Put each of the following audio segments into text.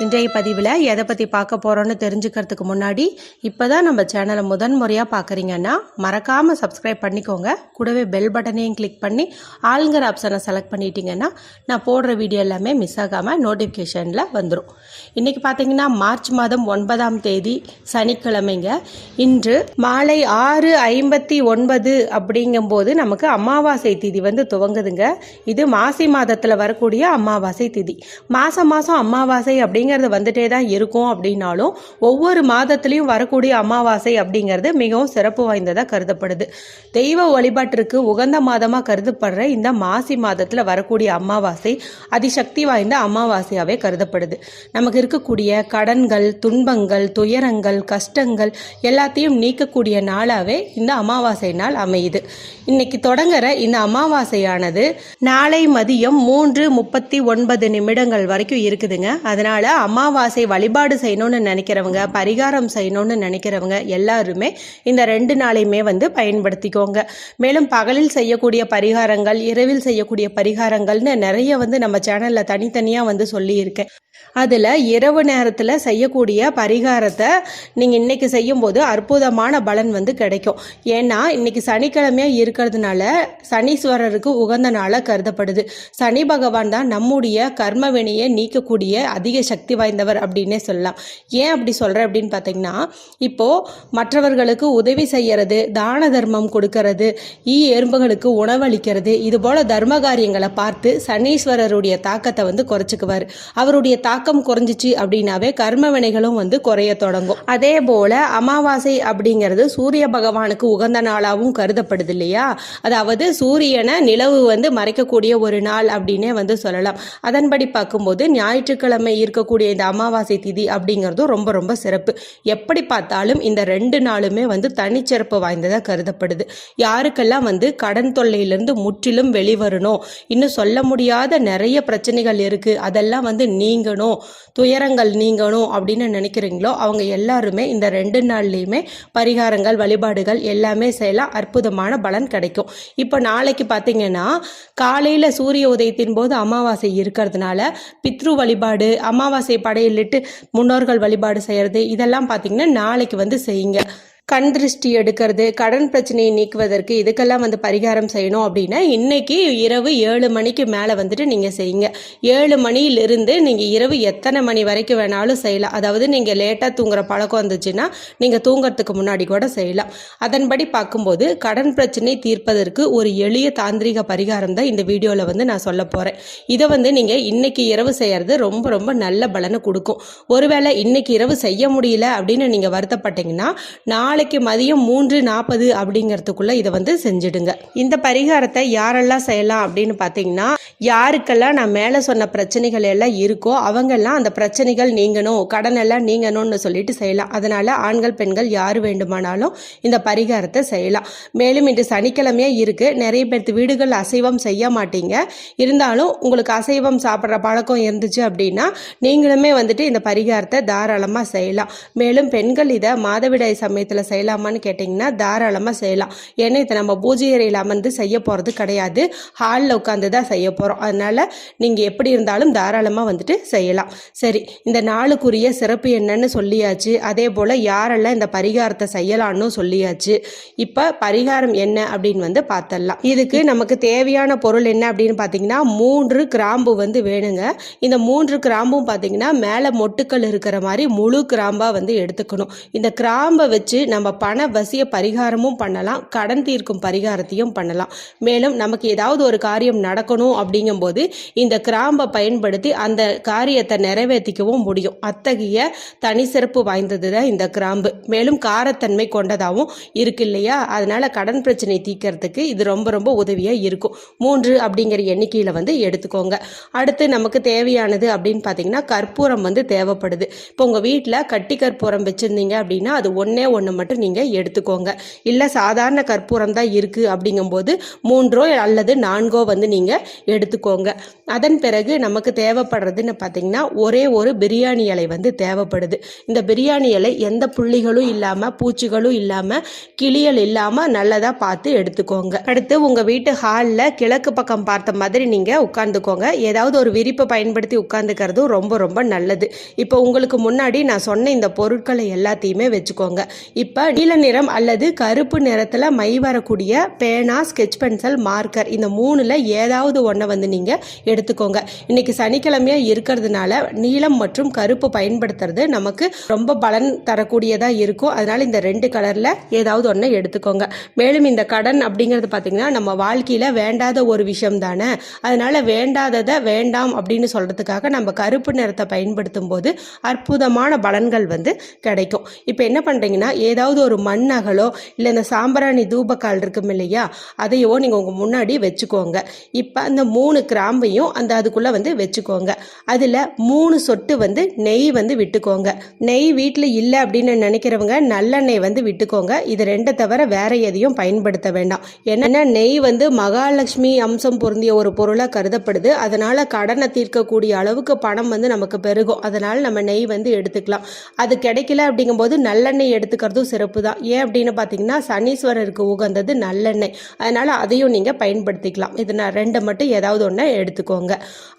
இன்றைய பதிவில் எதை பற்றி பார்க்க போகிறோன்னு தெரிஞ்சுக்கிறதுக்கு முன்னாடி இப்போ தான் நம்ம சேனலை முதன் முறையாக பார்க்குறீங்கன்னா மறக்காமல் சப்ஸ்கிரைப் பண்ணிக்கோங்க. கூடவே பெல் பட்டனையும் கிளிக் பண்ணி ஆளுங்கிற ஆப்ஷனை செலக்ட் பண்ணிட்டீங்கன்னா நான் போடுற வீடியோ எல்லாமே மிஸ் ஆகாமல் நோட்டிஃபிகேஷனில் வந்துடும் இன்றைக்கி பார்த்தீங்கன்னா மார்ச் மாதம் ஒன்பதாம் தேதி சனிக்கிழமைங்க. இன்று மாலை ஆறு ஐம்பத்தி ஒன்பது அப்படிங்கும்போது நமக்கு அமாவாசை திதி வந்து துவங்குதுங்க. இது மாசி மாதத்தில் வரக்கூடிய அமாவாசை திதி. மாதம் மாதம் அமாவாசை அப்படிங்கிறது வந்துட்டே தான் இருக்கும் அப்படின்னாலும் ஒவ்வொரு மாதத்துலேயும் வரக்கூடிய அமாவாசை அப்படிங்கிறது மிகவும் சிறப்பு வாய்ந்ததாக கருதப்படுது. தெய்வ வழிபாட்டிற்கு உகந்த மாதமாக கருதப்படுற இந்த மாசி மாதத்தில் வரக்கூடிய அமாவாசை அதிசக்தி வாய்ந்த அமாவாசையாகவே கருதப்படுது. நமக்கு இருக்கக்கூடிய கடன்கள் துன்பங்கள் துயரங்கள் கஷ்டங்கள் எல்லாத்தையும் நீக்கக்கூடிய நாளாகவே இந்த அமாவாசை நாள் அமையுது. இன்னைக்கு தொடங்குற இந்த அமாவாசையானது நாளை மதியம் மூன்று முப்பத்தி ஒன்பது நிமிடங்கள் வரைக்கும் இருக்குதுங்க. அதனால அமாவாசை வழிபாடு செய்யணும்னு நினைக்கிறவங்க பரிகாரம் செய்யணும்னு நினைக்கிறவங்க எல்லாருமே இந்த ரெண்டு நாளையுமே வந்து பயன்படுத்திக்கோங்க. மேலும் பகலில் செய்யக்கூடிய பரிகாரங்கள் இரவில் செய்யக்கூடிய பரிகாரங்கள்னு நிறைய வந்து நம்ம சேனலில் தனித்தனியாக வந்து சொல்லியிருக்கேன். அதில் இரவு நேரத்தில் செய்யக்கூடிய பரிகாரத்தை நீங்கள் இன்றைக்கி செய்யும்போது அற்புதமான பலன் வந்து கிடைக்கும். ஏன்னா இன்னைக்கு சனிக்கிழமையாக இருக்கிறதுனால சனீஸ்வரருக்கு உகந்த நாளாக கருதப்படுது. சனி பகவான் தான் நம்முடைய கர்மவினையை நீக்கக்கூடிய அதிக சக்தி சக்தி வாய்ந்தவர் அப்படின்னே சொல்லலாம். ஏன் அப்படி சொல்கிறேன் அப்படின்னு பார்த்தீங்கன்னா இப்போது மற்றவர்களுக்கு உதவி செய்கிறது தான தர்மம் கொடுக்கறது ஈ எறும்புகளுக்கு உணவளிக்கிறது இது போல தர்ம காரியங்களை பார்த்து சனீஸ்வரருடைய தாக்கத்தை வந்து குறைச்சிக்குவார். அவருடைய தாக்கம் குறைஞ்சிச்சு அப்படின்னாவே கர்ம வினைகளும் வந்து குறைய தொடங்கும். அதே போல அமாவாசை அப்படிங்கிறது சூரிய பகவானுக்கு உகந்த நாளாகவும் கருதப்படுது இல்லையா? அதாவது சூரியனை நிலவு வந்து மறைக்கக்கூடிய ஒரு நாள் அப்படின்னே வந்து சொல்லலாம். அதன்படி பார்க்கும்போது ஞாயிற்றுக்கிழமை இருக்கக்கூடிய இந்த அமாவாசை திதி அப்படிங்கிறதும் ரொம்ப ரொம்ப சிறப்பு. எப்படி பார்த்தாலும் இந்த ரெண்டு நாளுமே வந்து தனிச்சிறப்பு வாய்ந்ததாக கருதப்படுது. யாருக்கெல்லாம் வந்து கடன் தொல்லையிலிருந்து முற்றிலும் வெளிவரணும் இன்னும் சொல்ல முடியாத நிறைய பிரச்சனைகள் இருக்குது அதெல்லாம் வந்து நீங்கணும் துயரங்கள் நீங்கணும் அப்படின்னு நினைக்கிறீங்களோ அவங்க எல்லாருமே இந்த ரெண்டு நாள்லேயுமே பரிகாரங்கள் வழிபாடுகள் எல்லாமே செய்யலாம். அற்புதமான பலன் கிடைக்கும். இப்போ நாளைக்கு பார்த்தீங்கன்னா காலையில் சூரிய உதயத்தின் போது அமாவாசை இருக்கிறதுனால பித்ரு வழிபாடு அமாவாசை படையிலிட்டு முன்னோர்கள் வழிபாடு செய்கிறது இதெல்லாம் பார்த்தீங்கன்னா நாளைக்கு வந்து செய்யுங்க. கண் திருஷ்டி எடுக்கிறது கடன் பிரச்சனையை நீக்குவதற்கு இதுக்கெல்லாம் வந்து பரிகாரம் செய்யணும் அப்படின்னா இன்னைக்கு இரவு ஏழு மணிக்கு மேலே வந்துட்டு நீங்கள் செய்யுங்க. ஏழு மணியிலிருந்து நீங்கள் இரவு எத்தனை மணி வரைக்கும் வேணாலும் செய்யலாம். அதாவது நீங்கள் லேட்டாக தூங்குற பழக்கம் வந்துச்சுன்னா நீங்கள் தூங்குறதுக்கு முன்னாடி கூட செய்யலாம். அதன்படி பார்க்கும்போது கடன் பிரச்சனை தீர்ப்பதற்கு ஒரு எளிய தாந்திரிக பரிகாரம் தான் இந்த வீடியோவில் வந்து நான் சொல்ல போகிறேன் இதை வந்து நீங்கள் இன்னைக்கு இரவு செய்யறது ரொம்ப ரொம்ப நல்ல பலனை கொடுக்கும். ஒருவேளை இன்னைக்கு இரவு செய்ய முடியல அப்படின்னு நீங்கள் வருத்தப்பட்டீங்கன்னா நாளைக்கு மதியம் மூன்று நாற்பது அப்படிங்கிறதுக்குள்ள இதை வந்து செஞ்சிடுங்க. இந்த பரிகாரத்தை யாரெல்லாம் செய்யலாம் அப்படின்னு பார்த்தீங்கன்னா யாருக்கெல்லாம் நான் மேலே சொன்ன பிரச்சனைகள் எல்லாம் இருக்கோ அவங்கெல்லாம் அந்த பிரச்சனைகள் நீங்கணும் கடன் எல்லாம் நீங்கணும்னு சொல்லிட்டு செய்யலாம். அதனால ஆண்கள் பெண்கள் யார் வேண்டுமானாலும் இந்த பரிகாரத்தை செய்யலாம். மேலும் இன்று சனிக்கிழமையே இருக்கு. நிறைய பேர்த்து வீடுகள் அசைவம் செய்ய மாட்டீங்க. இருந்தாலும் உங்களுக்கு அசைவம் சாப்பிட்ற பழக்கம் இருந்துச்சு அப்படின்னா நீங்களுமே வந்துட்டு இந்த பரிகாரத்தை தாராளமாக செய்யலாம். மேலும் பெண்கள் இதை மாதவிடாய் சமயத்தில் செய்யலாமான்னு கேட்டிங்கன்னா தாராளமாக செய்யலாம். ஏன்னா இதை நம்ம பூஜை அறையில் அமர்ந்து செய்ய போகிறது கிடையாது. ஹாலில் உட்காந்து தான் செய்ய போகிறோம். அதனால் நீங்கள் எப்படி இருந்தாலும் தாராளமாக வந்துட்டு செய்யலாம். சரி இந்த நாளுக்குரிய சிறப்பு என்னன்னு சொல்லியாச்சு. அதே போல் யாரெல்லாம் இந்த பரிகாரத்தை செய்யலான்னு சொல்லியாச்சு. இப்போ பரிகாரம் என்ன அப்படின்னு வந்து பார்த்துடலாம். இதுக்கு நமக்கு தேவையான பொருள் என்ன அப்படின்னு பார்த்தீங்கன்னா மூன்று கிராம்பு வந்து வேணுங்க. இந்த மூன்று கிராம்பும் பார்த்தீங்கன்னா மேலே மொட்டுக்கள் இருக்கிற மாதிரி முழு கிராம்பாக வந்து எடுத்துக்கணும். இந்த கிராம்பை வச்சு நம்ம பண வசிய பரிகாரமும் பண்ணலாம் கடன் தீர்க்கும் பரிகாரத்தையும் பண்ணலாம். மேலும் நமக்கு ஏதாவது ஒரு காரியம் நடக்கணும் அப்படிங்கும்போது இந்த கிராம்பை பயன்படுத்தி அந்த காரியத்தை நிறைவேற்றிக்கவும் முடியும். அத்தகைய தனி சிறப்பு வாய்ந்தது தான் இந்த கிராம்பு. மேலும் காரத்தன்மை கொண்டதாகவும் இருக்கு இல்லையா? அதனால கடன் பிரச்சனை தீர்க்கறதுக்கு இது ரொம்ப ரொம்ப உதவியாக இருக்கும். மூன்று அப்படிங்கிற எண்ணிக்கையில் வந்து எடுத்துக்கோங்க. அடுத்து நமக்கு தேவையானது அப்படின்னு பார்த்தீங்கன்னா கற்பூரம் வந்து தேவைப்படுது. இப்போ உங்கள் வீட்டில் கட்டி கற்பூரம் வச்சுருந்தீங்க அப்படின்னா அது ஒன்றே ஒன்று மட்டும் நீங்கள் எடுத்துக்கோங்க. இல்லை சாதாரண கற்பூரம் தான் இருக்குது அப்படிங்கும்போது மூன்றோ அல்லது நான்கோ வந்து நீங்கள் எடுத்துக்கோங்க. அதன் பிறகு நமக்கு தேவைப்படுறதுன்னு பார்த்தீங்கன்னா ஒரே ஒரு பிரியாணி இலை வந்து தேவைப்படுது. இந்த பிரியாணி இலை எந்த புள்ளிகளும் இல்லாமல் பூச்சிகளும் இல்லாமல் கிளியல் இல்லாமல் நல்லதாக பார்த்து எடுத்துக்கோங்க. அடுத்து உங்கள் வீட்டு ஹாலில் கிழக்கு பக்கம் பார்த்த மாதிரி நீங்கள் உட்காந்துக்கோங்க ஏதாவது ஒரு விரிப்பை பயன்படுத்தி உட்காந்துக்கிறதும் ரொம்ப ரொம்ப நல்லது. இப்போ உங்களுக்கு முன்னாடி நான் சொன்ன இந்த பொருட்களை எல்லாத்தையுமே வச்சுக்கோங்க. இப்போ இப்போ நீல நிறம் அல்லது கருப்பு நிறத்தில் மை வரக்கூடிய பேனா ஸ்கெட்ச் பென்சில் மார்க்கர் இந்த மூணில் ஏதாவது ஒன்றை வந்து நீங்கள் எடுத்துக்கோங்க. இன்னைக்கு சனிக்கிழமையாக இருக்கிறதுனால நீலம் மற்றும் கருப்பு பயன்படுத்துறது நமக்கு ரொம்ப பலன் தரக்கூடியதாக இருக்கும். அதனால் இந்த ரெண்டு கலரில் ஏதாவது ஒன்றை எடுத்துக்கோங்க. மேலும் இந்த கடன் அப்படிங்கிறது பார்த்தீங்கன்னா நம்ம வாழ்க்கையில் வேண்டாத ஒரு விஷயம் தானே. அதனால் வேண்டாததை வேண்டாம் அப்படின்னு சொல்கிறதுக்காக நம்ம கருப்பு நிறத்தை பயன்படுத்தும் போது அற்புதமான பலன்கள் வந்து கிடைக்கும். இப்போ என்ன பண்ணுறீங்கன்னா ஏதாவது ஒரு மண்ணகலோ இல்லை இந்த சாம்பிராணி தூபக்கால் இருக்கும் இல்லையா அதையோ நீங்கள் உங்கள் முன்னாடி வச்சுக்கோங்க. இப்போ அந்த மூணு கிராம்பையும் அந்த அதுக்குள்ளே வந்து வச்சுக்கோங்க. அதில் மூணு சொட்டு வந்து நெய் வந்து விட்டுக்கோங்க. நெய் வீட்டில் இல்லை அப்படின்னு நினைக்கிறவங்க நல்லெண்ணெய் வந்து விட்டுக்கோங்க. இது ரெண்டை தவிர வேற எதையும் பயன்படுத்த வேண்டாம். என்னென்னா நெய் வந்து மகாலட்சுமி அம்சம் பொருந்திய ஒரு பொருளாக கருதப்படுது. அதனால் கடனை தீர்க்கக்கூடிய அளவுக்கு பணம் வந்து நமக்கு பெருகும். அதனால் நம்ம நெய் வந்து எடுத்துக்கலாம். அது கிடைக்கல அப்படிங்கும்போது நல்லெண்ணெய் எடுத்துக்கிறதும் சிறப்பு தான் ஏன் அப்படின்னு பார்த்தீங்கன்னா சனீஸ்வரருக்கு உகந்தது நல்லெண்ணெய். அதனால் அதையும் நீங்கள் பயன்படுத்திக்கலாம். இது நான் ரெண்டை மட்டும் ஏதாவது ஒன்று எடுத்துக்கோங்க.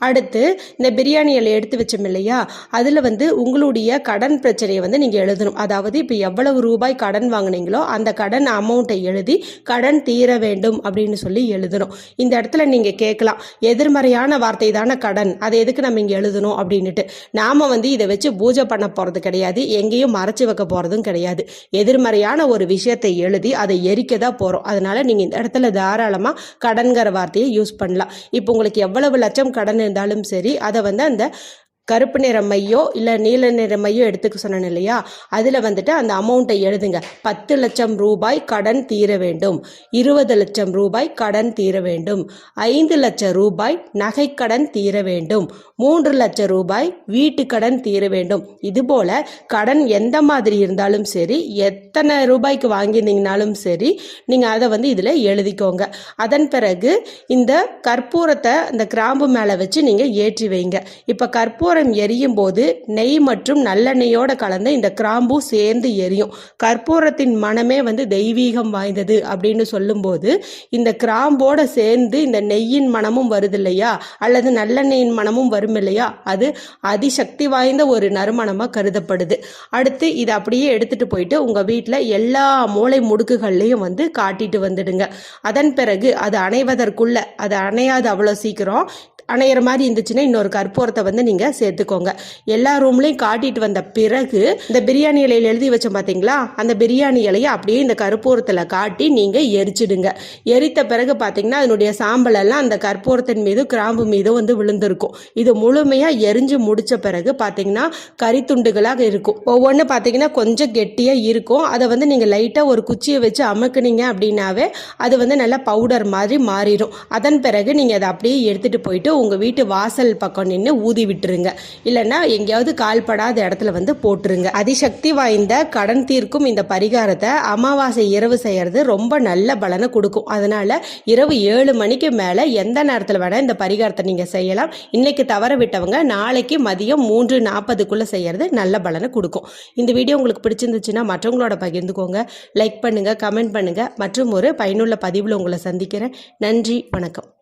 அடுத்து இந்த பிரியாணியில் எடுத்து வச்சோம் இல்லையா? அதில் வந்து உங்களுடைய கடன் பிரச்சனையை வந்து நீங்கள் எழுதணும். அதாவது இப்போ எவ்வளவு ரூபாய் கடன் வாங்குனீங்களோ அந்த கடன் அமௌண்ட்டை எழுதி கடன் தீர வேண்டும் அப்படின்னு சொல்லி எழுதணும். இந்த இடத்துல நீங்கள் கேட்கலாம். எதிர்மறையான வார்த்தை தானே கடன். அதை எதுக்கு நம்ம இங்கே எழுதணும் அப்படின்னுட்டு. நாம் வந்து இதை வச்சு பூஜை பண்ண போகிறது கிடையாது. எங்கேயும் மறைச்சு வைக்க போகிறதும் கிடையாது. எதிர்மறையான ஒரு விஷயத்தை எழுதி அதை எரிக்க தான் போகிறோம் அதனால நீங்கள் இந்த இடத்துல தாராளமாக கடன்கிற வார்த்தையை யூஸ் பண்ணலாம். இப்போ உங்களுக்கு எவ்வளவு லட்சம் கடன் இருந்தாலும் சரி அதை வந்து அந்த கருப்பு நிற மையோ இல்லை நீல நிற மையோ எடுத்துக்க சொன்னேன் இல்லையா? அதில் வந்துட்டு அந்த அமௌண்ட்டை எழுதுங்க. பத்து லட்சம் ரூபாய் கடன் தீர வேண்டும். இருபது லட்சம் ரூபாய் கடன் தீர வேண்டும். ஐந்து லட்சம் ரூபாய் நகைக்கடன் தீர வேண்டும். மூன்று லட்சம் ரூபாய் வீட்டு கடன் தீர வேண்டும். இதுபோல் கடன் எந்த மாதிரி இருந்தாலும் சரி எத்தனை ரூபாய்க்கு வாங்கியிருந்தீங்கனாலும் சரி நீங்கள் அதை வந்து இதில் எழுதிக்கோங்க. அதன் பிறகு இந்த கற்பூரத்தை அந்த கிராம்பு மேலே வச்சு நீங்கள் ஏற்றி வைங்க. இப்போ கற்பூரம் எரியும் போது நெய் மற்றும் நல்லெண்ணெயோட கலந்த இந்த கிராம்பு சேர்ந்து எரியும். கற்பூரத்தின் மனமே வந்து தெய்வீகம் வாய்ந்தது அப்படின்னு சொல்லும்போது இந்த கிராம்போட சேர்ந்து இந்த நெய்யின் மனமும் வருது இல்லையா? அல்லது நல்லெண்ணெயின் மனமும் வரும் இல்லையா? அது அதிசக்தி வாய்ந்த ஒரு நறுமணமாக கருதப்படுது. அடுத்து இதை அப்படியே எடுத்துட்டு போயிட்டு உங்கள் வீட்டில் எல்லா மூளை முடுக்குகள்லையும் வந்து காட்டிட்டு வந்துடுங்க. அதன் பிறகு அது அணைவதற்குள்ள அது அணையாது அவ்வளோ சீக்கிரம். அணையிற மாதிரி இருந்துச்சுன்னா இன்னொரு கற்பூரத்தை வந்து நீங்கள் சேர்த்துக்கோங்க. எல்லா ரூம்லையும் காட்டிட்டு வந்த பிறகு இந்த பிரியாணி இலையில் எழுதி வச்சோம் பார்த்தீங்களா அந்த பிரியாணி இலையை அப்படியே இந்த கற்பூரத்தில் காட்டி நீங்கள் எரிச்சிடுங்க. எரித்த பிறகு பார்த்தீங்கன்னா அதனுடைய சாம்பல் எல்லாம் அந்த கற்பூரத்தின் மீது கிராம்பு மீதும் வந்து விழுந்திருக்கும். இது முழுமையாக எரிஞ்சு முடிச்ச பிறகு பார்த்தீங்கன்னா கரித்துண்டுகளாக இருக்கும். ஒவ்வொன்று பார்த்தீங்கன்னா கொஞ்சம் கெட்டியாக இருக்கும். அதை வந்து நீங்கள் லைட்டாக ஒரு குச்சியை வச்சு அமுக்குனீங்க அப்படின்னாவே அது வந்து நல்லா பவுடர் மாதிரி மாறிடும். அதன் பிறகு நீங்கள் அதை அப்படியே எடுத்துகிட்டு போயிட்டு உங்கள் வீட்டு வாசல் பக்கம் நின்று ஊதி விட்டுருங்க. இல்லைன்னா எங்கேயாவது கால்படாத இடத்துல வந்து போட்டுருங்க. அதிசக்தி வாய்ந்த கடன் தீர்க்கும் இந்த பரிகாரத்தை அமாவாசை இரவு செய்கிறது ரொம்ப நல்ல பலனை கொடுக்கும். அதனால் இரவு ஏழு மணிக்கு மேலே எந்த நேரத்தில் வேணால் இந்த பரிகாரத்தை நீங்கள் செய்யலாம். இன்றைக்கி தவற விட்டவங்க நாளைக்கு மதியம் மூன்று நாற்பதுக்குள்ளே செய்கிறது நல்ல பலனை கொடுக்கும். இந்த வீடியோ உங்களுக்கு பிடிச்சிருந்துச்சுன்னா மற்றவங்களோட பகிர்ந்துக்கோங்க. லைக் பண்ணுங்கள் கமெண்ட் பண்ணுங்கள் மற்றும் ஒரு பயனுள்ள பதிவில் உங்களை சந்திக்கிறேன். நன்றி வணக்கம்.